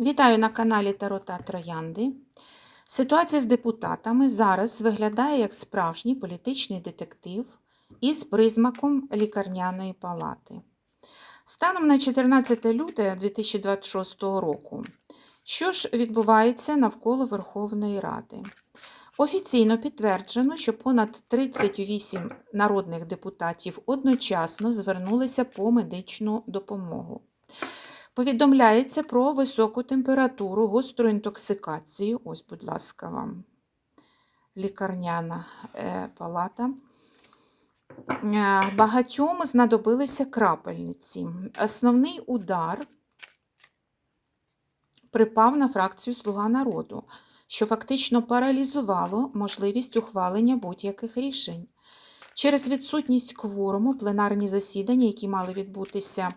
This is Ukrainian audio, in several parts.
Вітаю на каналі Тарота Троянди. Ситуація з депутатами зараз виглядає як справжній політичний детектив із призмаком лікарняної палати. Станом на 14 лютого 2026 року. Що ж відбувається навколо Верховної Ради? Офіційно підтверджено, що понад 38 народних депутатів одночасно звернулися по медичну допомогу. Повідомляється про високу температуру, гостру інтоксикацію. Ось, будь ласка, вам лікарняна е, палата. Е, Багатьом знадобилися крапельниці. Основний удар припав на фракцію Слуга народу, що фактично паралізувало можливість ухвалення будь-яких рішень. Через відсутність кворуму пленарні засідання, які мали відбутися,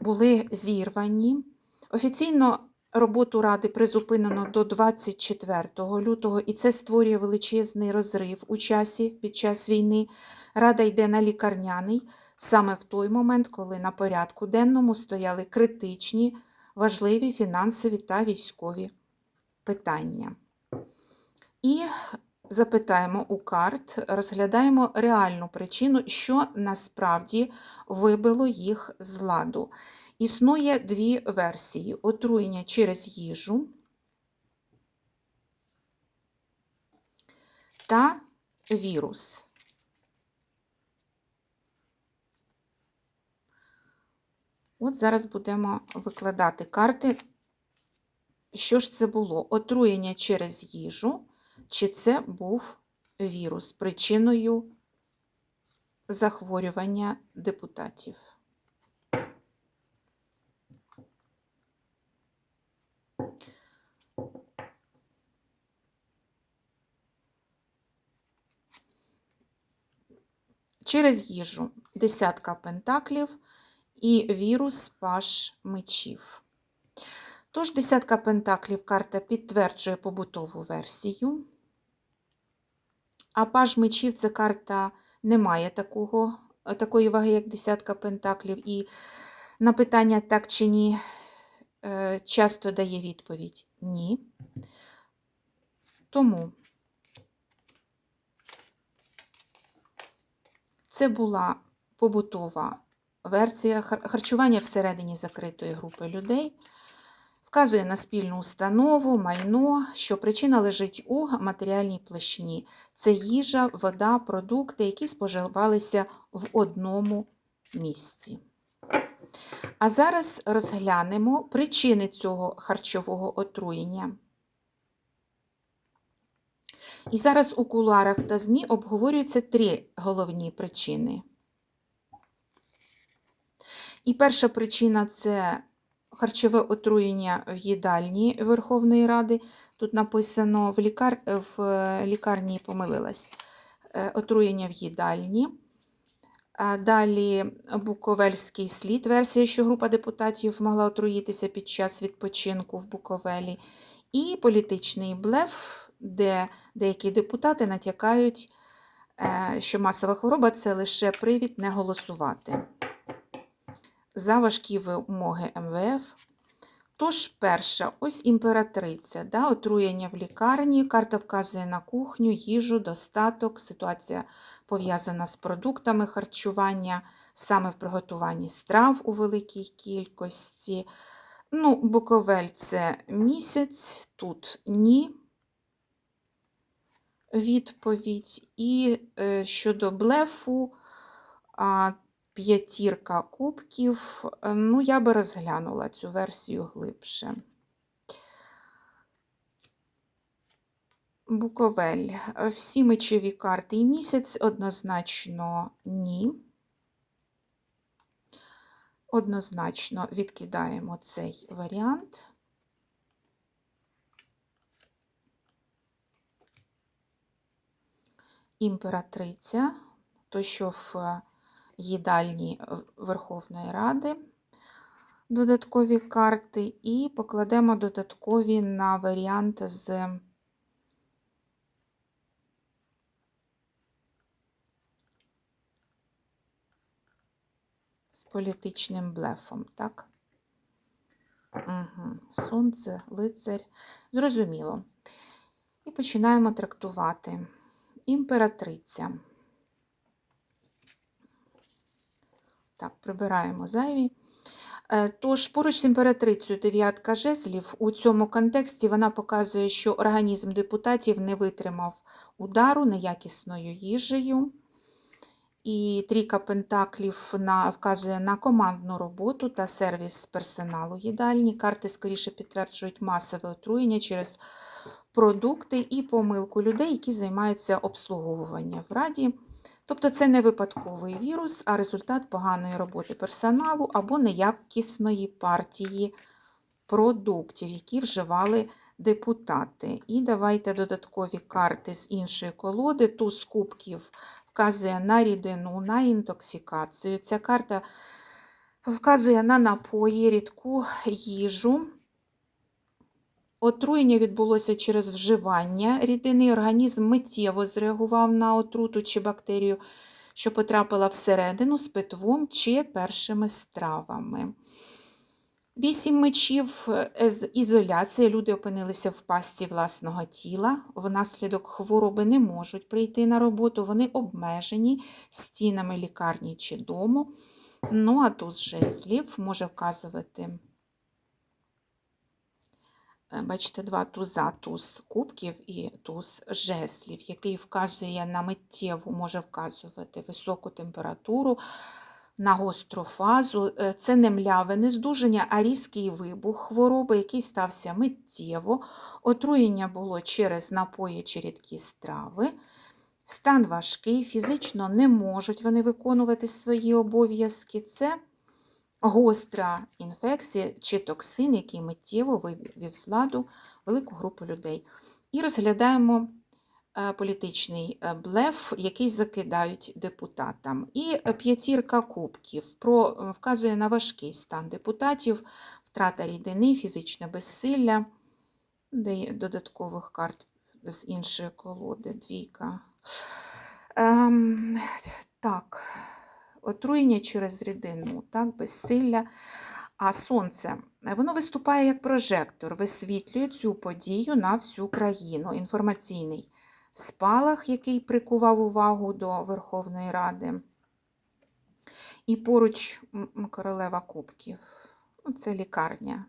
були зірвані. Офіційно роботу Ради призупинено до 24 лютого, і це створює величезний розрив у часі під час війни. Рада йде на лікарняний саме в той момент, коли на порядку денному стояли критичні, важливі фінансові та військові питання. І запитаємо у карт, розглядаємо реальну причину, що насправді вибило їх з ладу. Існує дві версії: отруєння через їжу та вірус. От зараз будемо викладати карти. Що ж це було? Отруєння через їжу, чи це був вірус причиною захворювання депутатів? Через їжу десятка пентаклів і вірус паш мечів. Тож, десятка пентаклів карта підтверджує побутову версію. А паж мечів це карта не має такого, такої ваги, як десятка пентаклів. І на питання так чи ні е, часто дає відповідь ні. Тому це була побутова версія харчування всередині закритої групи людей. Вказує на спільну установу, майно, що причина лежить у матеріальній площині. Це їжа, вода, продукти, які споживалися в одному місці. А зараз розглянемо причини цього харчового отруєння. І зараз у кулуарах та ЗМІ обговорюються три головні причини. І перша причина це харчове отруєння в їдальні Верховної Ради. Тут написано в, лікар... в лікарні помилилась. Отруєння в їдальні. Далі Буковельський слід, версія, що група депутатів могла отруїтися під час відпочинку в Буковелі. І політичний блеф, де деякі депутати натякають, що масова хвороба це лише привід не голосувати за важкі вимоги МВФ. Тож, перша, ось імператриця, да, отруєння в лікарні, карта вказує на кухню, їжу, достаток, ситуація пов'язана з продуктами харчування, саме в приготуванні страв у великій кількості. Ну, Буковель це місяць, тут ні. Відповідь. І е, щодо блефу, п'ятірка кубків. Е, ну, я би розглянула цю версію глибше. Буковель. Всі мечові карти і місяць однозначно ні. Однозначно відкидаємо цей варіант. Імператриця, то, що в їдальні Верховної Ради додаткові карти, і покладемо додаткові на варіант з з політичним блефом, так? Угу. Сонце, лицарь. Зрозуміло. І починаємо трактувати. Імператриця. Так, прибираємо зайві. Е, Тож, поруч з імператрицею дев'ятка жезлів, у цьому контексті вона показує, що організм депутатів не витримав удару неякісною їжею. І трійка пентаклів на, вказує на командну роботу та сервіс персоналу їдальні. Карти скоріше підтверджують масове отруєння через продукти і помилку людей, які займаються обслуговуванням в раді. Тобто це не випадковий вірус, а результат поганої роботи персоналу або неякісної партії продуктів, які вживали депутати. І давайте додаткові карти з іншої колоди. Туз кубків вказує на рідину, на інтоксикацію. Ця карта вказує на напої, рідку їжу. Отруєння відбулося через вживання рідини. Організм миттєво зреагував на отруту чи бактерію, що потрапила всередину з питвом чи першими стравами. Вісім мечів е, з ізоляції. Люди опинилися в пасті власного тіла. Внаслідок хвороби не можуть прийти на роботу. Вони обмежені стінами лікарні чи дому. Ну, а туз жезлів може вказувати. Е, Бачите, два туза, туз кубків і туз жезлів, який вказує на миттєву, може вказувати високу температуру, на гостру фазу. Е, Це не мляве нездужання, а різкий вибух хвороби, який стався миттєво. Отруєння було через напої чи рідкі страви. Стан важкий, фізично не можуть вони виконувати свої обов'язки. Це гостра інфекція чи токсин, який миттєво вивів з ладу велику групу людей. І розглядаємо е, політичний е, блеф, який закидають депутатам. І е, п'ятірка кубків про, вказує на важкий стан депутатів, втрата рідини, фізичне безсилля, де додаткових карт з іншої колоди, двійка. Ем, так, отруєння через рідину, так, безсилля. А сонце воно виступає як прожектор, висвітлює цю подію на всю країну. Інформаційний спалах, який прикував увагу до Верховної Ради. І поруч королева кубків. Ну, Це лікарня.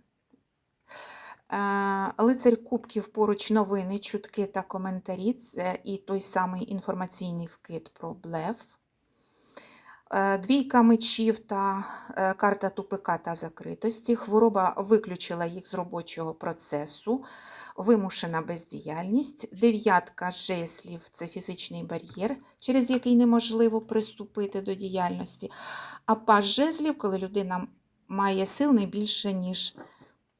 Е, Лицарь Кубків поруч новини, чутки та коментарі. Це і той самий інформаційний вкид про блеф. Е, Двійка мечів та е, карта тупика та закритості. Хвороба виключила їх з робочого процесу, вимушена бездіяльність. Дев'ятка жезлів це фізичний бар'єр, через який неможливо приступити до діяльності. А паж жезлів, коли людина має сил не більше, ніж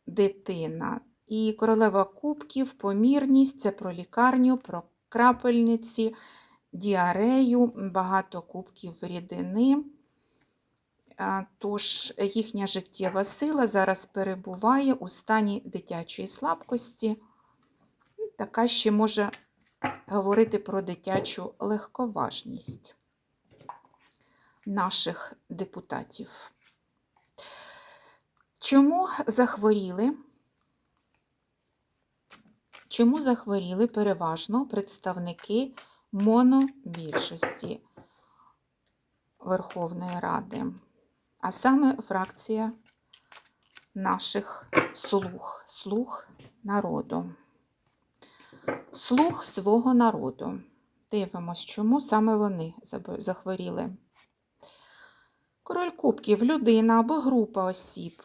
дитина. І королева кубків, помірність це про лікарню, про крапельниці діарею, багато кубків рідини. Тож їхня життєва сила зараз перебуває у стані дитячої слабкості. Така ще може говорити про дитячу легковажність наших депутатів. Чому захворіли? Чому захворіли переважно представники монобільшості Верховної Ради, а саме фракція наших слуг, слуг народу. Слуг свого народу. Дивимось, чому саме вони захворіли. Король Кубків людина або група осіб,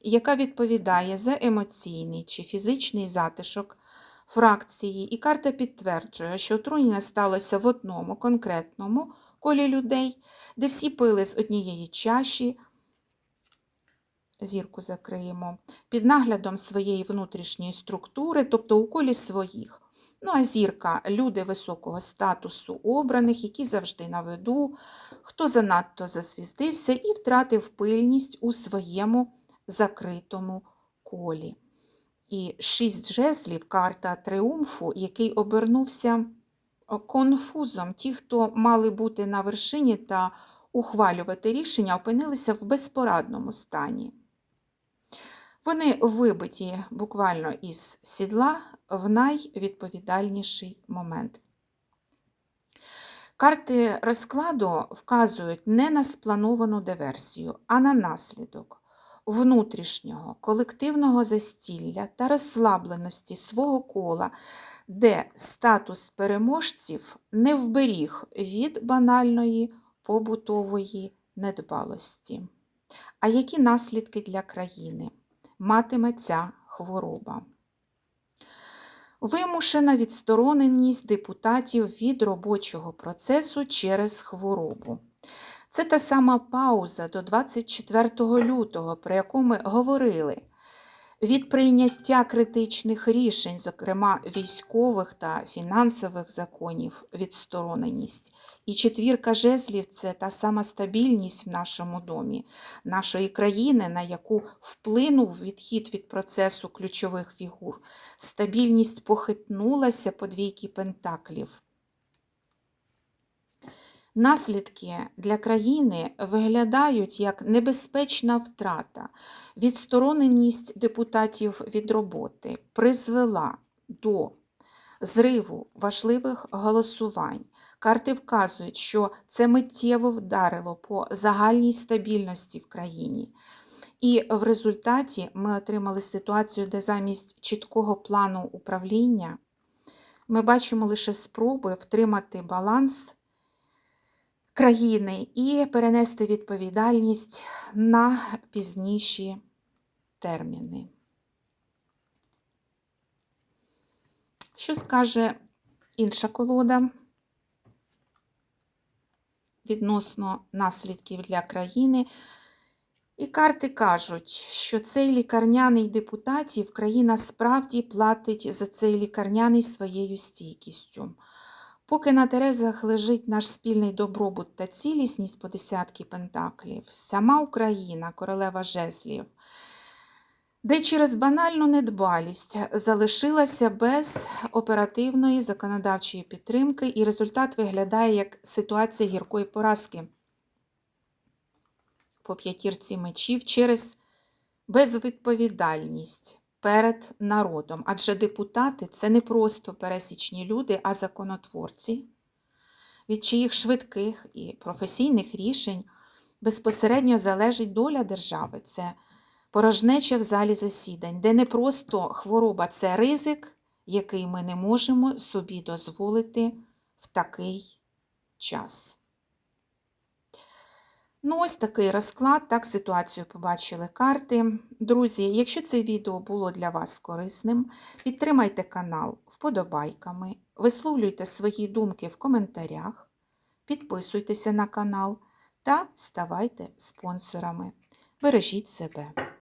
яка відповідає за емоційний чи фізичний затишок фракції, і карта підтверджує, що отруєння сталося в одному конкретному колі людей, де всі пили з однієї чаші, зірку закриємо, під наглядом своєї внутрішньої структури, тобто у колі своїх. Ну, а зірка люди високого статусу обраних, які завжди на виду, хто занадто зазвіздився і втратив пильність у своєму закритому колі. І шість жезлів карта тріумфу, який обернувся конфузом. Ті, хто мали бути на вершині та ухвалювати рішення, опинилися в безпорадному стані. Вони вибиті буквально із сідла в найвідповідальніший момент. Карти розкладу вказують не на сплановану диверсію, а на наслідок внутрішнього колективного застілля та розслабленості свого кола, де статус переможців не вберіг від банальної побутової недбалості. А які наслідки для країни матиме ця хвороба? Вимушена відстороненість депутатів від робочого процесу через хворобу. Це та сама пауза до 24 лютого, про яку ми говорили. Від прийняття критичних рішень, зокрема військових та фінансових законів, відстороненість. І четвірка жезлів це та сама стабільність в нашому домі, нашої країни, на яку вплинув відхід від процесу ключових фігур. Стабільність похитнулася по двійки пентаклів. Наслідки для країни виглядають як небезпечна втрата. Відстороненість депутатів від роботи призвела до зриву важливих голосувань. Карти вказують, що це миттєво вдарило по загальній стабільності в країні. І в результаті ми отримали ситуацію, де замість чіткого плану управління ми бачимо лише спроби втримати баланс країни і перенести відповідальність на пізніші терміни. Що скаже інша колода відносно наслідків для країни? І карти кажуть, що цей лікарняний депутатів країна справді платить за цей лікарняний своєю стійкістю. Поки на Терезах лежить наш спільний добробут та цілісність по десятки пентаклів, сама Україна, королева жезлів, де через банальну недбалість залишилася без оперативної законодавчої підтримки, і результат виглядає як ситуація гіркої поразки. По п'ятірці мечів через безвідповідальність перед народом. Адже депутати це не просто пересічні люди, а законотворці, від чиїх швидких і професійних рішень безпосередньо залежить доля держави. Це порожнеча в залі засідань, де не просто хвороба, це ризик, який ми не можемо собі дозволити в такий час. Ну, ось такий розклад, так ситуацію побачили карти. Друзі, якщо це відео було для вас корисним, підтримайте канал вподобайками, висловлюйте свої думки в коментарях, підписуйтеся на канал та ставайте спонсорами. Бережіть себе.